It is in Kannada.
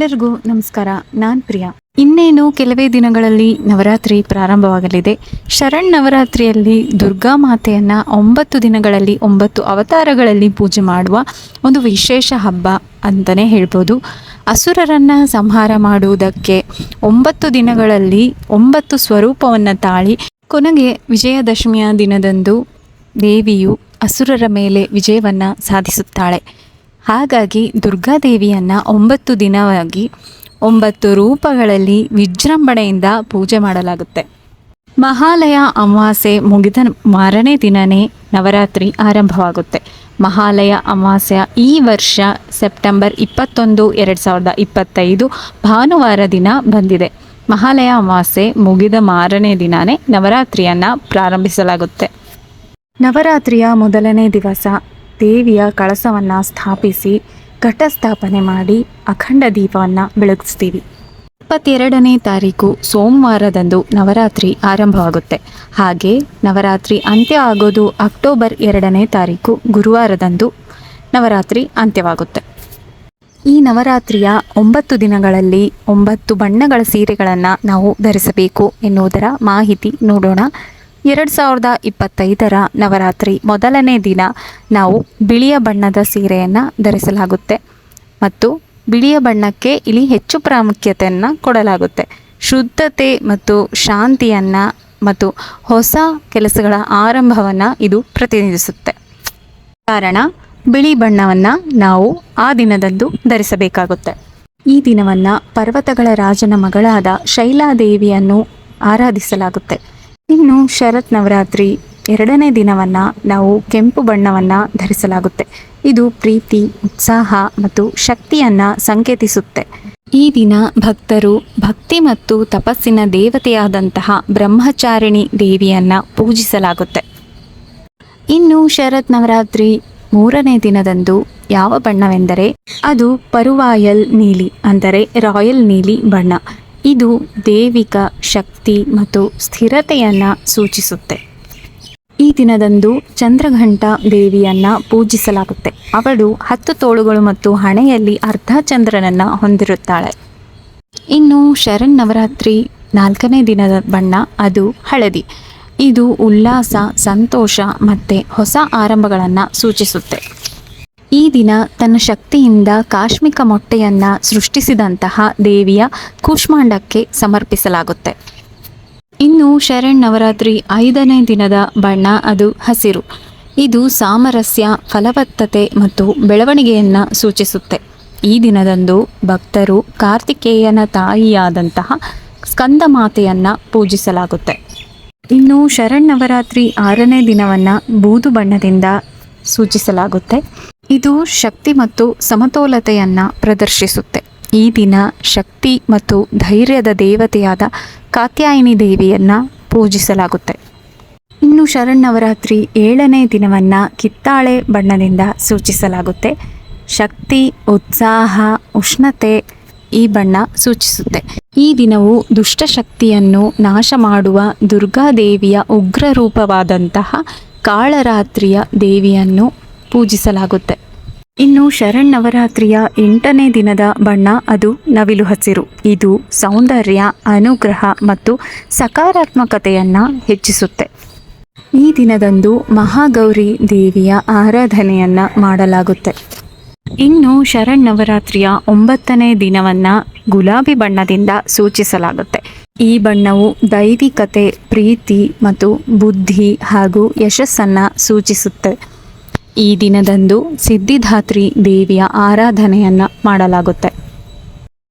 ಎಲ್ಲರಿಗೂ ನಮಸ್ಕಾರ, ನಾನು ಪ್ರಿಯಾ. ಇನ್ನೇನು ಕೆಲವೇ ದಿನಗಳಲ್ಲಿ ನವರಾತ್ರಿ ಪ್ರಾರಂಭವಾಗಲಿದೆ. ಶರಣ್ ನವರಾತ್ರಿಯಲ್ಲಿ ದುರ್ಗಾ ಮಾತೆಯನ್ನ ಒಂಬತ್ತು ದಿನಗಳಲ್ಲಿ, ಒಂಬತ್ತು ಅವತಾರಗಳಲ್ಲಿ ಪೂಜೆ ಮಾಡುವ ಒಂದು ವಿಶೇಷ ಹಬ್ಬ ಅಂತಲೇ ಹೇಳ್ಬೋದು. ಅಸುರರನ್ನು ಸಂಹಾರ ಮಾಡುವುದಕ್ಕೆ ಒಂಬತ್ತು ದಿನಗಳಲ್ಲಿ ಒಂಬತ್ತು ಸ್ವರೂಪವನ್ನು ತಾಳಿ, ಕೊನೆಗೆ ವಿಜಯದಶಮಿಯ ದಿನದಂದು ದೇವಿಯು ಅಸುರರ ಮೇಲೆ ವಿಜಯವನ್ನು ಸಾಧಿಸುತ್ತಾಳೆ. ಹಾಗಾಗಿ ದುರ್ಗಾದೇವಿಯನ್ನು ಒಂಬತ್ತು ದಿನವಾಗಿ ಒಂಬತ್ತು ರೂಪಗಳಲ್ಲಿ ವಿಜೃಂಭಣೆಯಿಂದ ಪೂಜೆ ಮಾಡಲಾಗುತ್ತೆ. ಮಹಾಲಯ ಅಮಾವಾಸ್ಯೆ ಮುಗಿದ ಮಾರನೇ ದಿನವೇ ನವರಾತ್ರಿ ಆರಂಭವಾಗುತ್ತೆ. ಮಹಾಲಯ ಅಮಾವಾಸ್ಯ ಈ ವರ್ಷ ಸೆಪ್ಟೆಂಬರ್ ಇಪ್ಪತ್ತೊಂದು, ಎರಡು ಸಾವಿರದ ಇಪ್ಪತ್ತೈದು ಭಾನುವಾರ ದಿನ ಬಂದಿದೆ. ಮಹಾಲಯ ಅಮಾವಾಸ್ಯೆ ಮುಗಿದ ಮಾರನೇ ದಿನವೇ ನವರಾತ್ರಿಯನ್ನು ಪ್ರಾರಂಭಿಸಲಾಗುತ್ತೆ. ನವರಾತ್ರಿಯ ಮೊದಲನೇ ದಿವಸ ದೇವಿಯ ಕಳಸವನ್ನು ಸ್ಥಾಪಿಸಿ, ಘಟಸ್ಥಾಪನೆ ಮಾಡಿ, ಅಖಂಡ ದೀಪವನ್ನು ಬೆಳಗಿಸ್ತೀವಿ. ಇಪ್ಪತ್ತೆರಡನೇ ತಾರೀಕು ಸೋಮವಾರದಂದು ನವರಾತ್ರಿ ಆರಂಭವಾಗುತ್ತೆ. ಹಾಗೆ ನವರಾತ್ರಿ ಅಂತ್ಯ ಆಗೋದು ಅಕ್ಟೋಬರ್ ಎರಡನೇ ತಾರೀಕು ಗುರುವಾರದಂದು ನವರಾತ್ರಿ ಅಂತ್ಯವಾಗುತ್ತೆ. ಈ ನವರಾತ್ರಿಯ ಒಂಬತ್ತು ದಿನಗಳಲ್ಲಿ ಒಂಬತ್ತು ಬಣ್ಣಗಳ ಸೀರೆಗಳನ್ನು ನಾವು ಧರಿಸಬೇಕು ಎನ್ನುವುದರ ಮಾಹಿತಿ ನೋಡೋಣ. ಎರಡು ಸಾವಿರದ ಇಪ್ಪತ್ತೈದರ ನವರಾತ್ರಿ ಮೊದಲನೇ ದಿನ ನಾವು ಬಿಳಿಯ ಬಣ್ಣದ ಸೀರೆಯನ್ನು ಧರಿಸಲಾಗುತ್ತೆ. ಮತ್ತು ಬಿಳಿಯ ಬಣ್ಣಕ್ಕೆ ಇಲ್ಲಿ ಹೆಚ್ಚು ಪ್ರಾಮುಖ್ಯತೆಯನ್ನು ಕೊಡಲಾಗುತ್ತೆ. ಶುದ್ಧತೆ ಮತ್ತು ಶಾಂತಿಯನ್ನು ಮತ್ತು ಹೊಸ ಕೆಲಸಗಳ ಆರಂಭವನ್ನು ಇದು ಪ್ರತಿನಿಧಿಸುತ್ತೆ. ಕಾರಣ, ಬಿಳಿ ಬಣ್ಣವನ್ನು ನಾವು ಆ ದಿನದಂದು ಧರಿಸಬೇಕಾಗುತ್ತೆ. ಈ ದಿನವನ್ನು ಪರ್ವತಗಳ ರಾಜನ ಮಗಳಾದ ಶೈಲಾದೇವಿಯನ್ನು ಆರಾಧಿಸಲಾಗುತ್ತೆ. ಇನ್ನು ಶರತ್ ನವರಾತ್ರಿ ಎರಡನೇ ದಿನವನ್ನು ನಾವು ಕೆಂಪು ಬಣ್ಣವನ್ನು ಧರಿಸಲಾಗುತ್ತೆ. ಇದು ಪ್ರೀತಿ, ಉತ್ಸಾಹ ಮತ್ತು ಶಕ್ತಿಯನ್ನು ಸಂಕೇತಿಸುತ್ತೆ. ಈ ದಿನ ಭಕ್ತರು ಭಕ್ತಿ ಮತ್ತು ತಪಸ್ಸಿನ ದೇವತೆಯಾದಂತಹ ಬ್ರಹ್ಮಚಾರಿಣಿ ದೇವಿಯನ್ನು ಪೂಜಿಸಲಾಗುತ್ತೆ. ಇನ್ನು ಶರತ್ ನವರಾತ್ರಿ ಮೂರನೇ ದಿನದಂದು ಯಾವ ಬಣ್ಣವೆಂದರೆ ಅದು ಪರುವಾಯಲ್ ನೀಲಿ, ಅಂದರೆ ರಾಯಲ್ ನೀಲಿ ಬಣ್ಣ. ಇದು ದೇವಿಕ ಶಕ್ತಿ ಮತ್ತು ಸ್ಥಿರತೆಯನ್ನು ಸೂಚಿಸುತ್ತೆ. ಈ ದಿನದಂದು ಚಂದ್ರಘಂಟ ದೇವಿಯನ್ನು ಪೂಜಿಸಲಾಗುತ್ತೆ. ಅವಳು ಹತ್ತು ತೋಳುಗಳು ಮತ್ತು ಹಣೆಯಲ್ಲಿ ಅರ್ಧ ಚಂದ್ರನನ್ನು ಹೊಂದಿರುತ್ತಾಳೆ. ಇನ್ನು ಶರಣ್ ನವರಾತ್ರಿ ನಾಲ್ಕನೇ ದಿನದ ಬಣ್ಣ ಅದು ಹಳದಿ. ಇದು ಉಲ್ಲಾಸ, ಸಂತೋಷ ಮತ್ತು ಹೊಸ ಆರಂಭಗಳನ್ನು ಸೂಚಿಸುತ್ತೆ. ಈ ದಿನ ತನ್ನ ಶಕ್ತಿಯಿಂದ ಕಾಶ್ಮಿಕ ಮೊಟ್ಟೆಯನ್ನು ಸೃಷ್ಟಿಸಿದಂತಹ ದೇವಿಯ ಕೂಷ್ಮಾಂಡಕ್ಕೆ ಸಮರ್ಪಿಸಲಾಗುತ್ತೆ. ಇನ್ನು ಶರಣ್ ನವರಾತ್ರಿ ಐದನೇ ದಿನದ ಬಣ್ಣ ಅದು ಹಸಿರು. ಇದು ಸಾಮರಸ್ಯ, ಫಲವತ್ತತೆ ಮತ್ತು ಬೆಳವಣಿಗೆಯನ್ನು ಸೂಚಿಸುತ್ತೆ. ಈ ದಿನದಂದು ಭಕ್ತರು ಕಾರ್ತಿಕೇಯನ ತಾಯಿಯಾದಂತಹ ಸ್ಕಂದ ಮಾತೆಯನ್ನು ಪೂಜಿಸಲಾಗುತ್ತೆ. ಇನ್ನು ಶರಣ್ ನವರಾತ್ರಿ ಆರನೇ ದಿನವನ್ನು ಬೂದು ಬಣ್ಣದಿಂದ ಸೂಚಿಸಲಾಗುತ್ತೆ. ಇದು ಶಕ್ತಿ ಮತ್ತು ಸಮತೋಲತೆಯನ್ನು ಪ್ರದರ್ಶಿಸುತ್ತೆ. ಈ ದಿನ ಶಕ್ತಿ ಮತ್ತು ಧೈರ್ಯದ ದೇವತೆಯಾದ ಕಾತ್ಯಾಯಿನಿ ದೇವಿಯನ್ನು ಪೂಜಿಸಲಾಗುತ್ತೆ. ಇನ್ನು ಶರಣ್ ನವರಾತ್ರಿ ಏಳನೇ ದಿನವನ್ನು ಕಿತ್ತಾಳೆ ಬಣ್ಣದಿಂದ ಸೂಚಿಸಲಾಗುತ್ತೆ. ಶಕ್ತಿ, ಉತ್ಸಾಹ, ಉಷ್ಣತೆ ಈ ಬಣ್ಣ ಸೂಚಿಸುತ್ತೆ. ಈ ದಿನವು ದುಷ್ಟಶಕ್ತಿಯನ್ನು ನಾಶ ಮಾಡುವ ದುರ್ಗಾದೇವಿಯ ಉಗ್ರ ರೂಪವಾದಂತಹ ಕಾಳರಾತ್ರಿಯ ದೇವಿಯನ್ನು ಪೂಜಿಸಲಾಗುತ್ತೆ. ಇನ್ನು ಶರಣ್ಣವರಾತ್ರಿಯ ಎಂಟನೇ ದಿನದ ಬಣ್ಣ ಅದು ನವಿಲು ಹಸಿರು. ಇದು ಸೌಂದರ್ಯ, ಅನುಗ್ರಹ ಮತ್ತು ಸಕಾರಾತ್ಮಕತೆಯನ್ನು ಹೆಚ್ಚಿಸುತ್ತೆ. ಈ ದಿನದಂದು ಮಹಾಗೌರಿ ದೇವಿಯ ಆರಾಧನೆಯನ್ನು ಮಾಡಲಾಗುತ್ತೆ. ಇನ್ನು ಶರಣ್ಣವರಾತ್ರಿಯ ಒಂಬತ್ತನೇ ದಿನವನ್ನು ಗುಲಾಬಿ ಬಣ್ಣದಿಂದ ಸೂಚಿಸಲಾಗುತ್ತೆ. ಈ ಬಣ್ಣವು ದೈವಿಕತೆ, ಪ್ರೀತಿ ಮತ್ತು ಬುದ್ಧಿ ಹಾಗೂ ಯಶಸ್ಸನ್ನು ಸೂಚಿಸುತ್ತೆ. ಈ ದಿನದಂದು ಸಿದ್ಧಿದಾತ್ರಿ ದೇವಿಯ ಆರಾಧನೆಯನ್ನು ಮಾಡಲಾಗುತ್ತೆ.